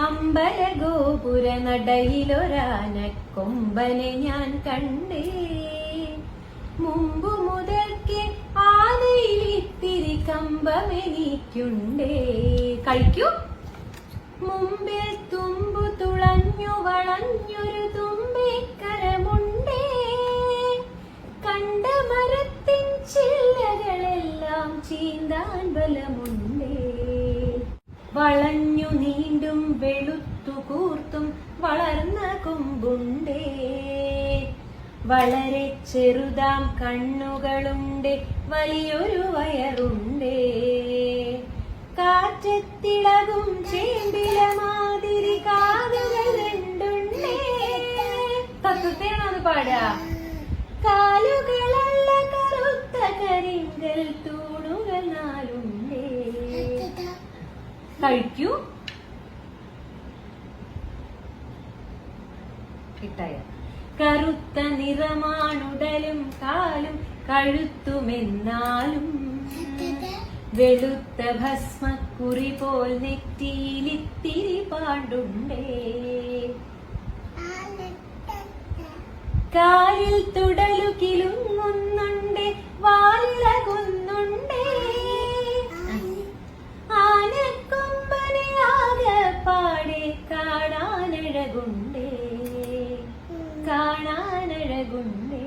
അമ്പല ഗോപുര നടയിലൊരാനക്കൊമ്പനെ ഞാൻ കണ്ടേ. മുമ്പു മുതൽക്ക് ആനയിൽ ഇത്തിരി കമ്പമെനിക്കുണ്ടേ. കഴിക്കൂ. മുമ്പിൽ തുമ്പു തുളഞ്ഞു വളഞ്ഞൊരു തുമ്പിക്കരമുണ്ടേ. കണ്ട മരത്തിൻ ചില്ലകളെല്ലാം ചീന്താൻ ബലമുണ്ടേ. വളർന്ന കൊമ്പുണ്ടേ. വളരെ ചെറുതാം കണ്ണുകളുണ്ട് വലിയൊരു വയറുണ്ടേ. കാറ്റത്തിളകും ചേമ്പില മാതിരി കാതുകൾ രണ്ടുണ്ടേ. തത്വത്തെയാണോ പാടുക കാലുകളല്ല കറുത്ത കരിങ്കൽ തൂണുകൾ നാലുണ്ടേ. കഴിക്കൂ. കിട്ടായ. കറുത്ത നിറമാണുടലും കാലും കഴുത്തുമെന്നാലും വെളുത്ത ഭസ്മക്കുറി പോൽ നെറ്റിയിലിത്തിരി പാണ്ടുണ്ടേ കാലിൽ തുടലുകിലുങ്ങുന്നുണ്ട് ആനക്കൊമ്പനെ ആകെ പാടെ കാണാനഴകുണ്ടേ. കാണാനഴകുണ്ടേ.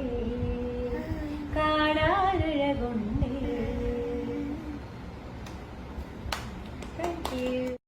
കാണാനഴകുണ്ടേ. Thank you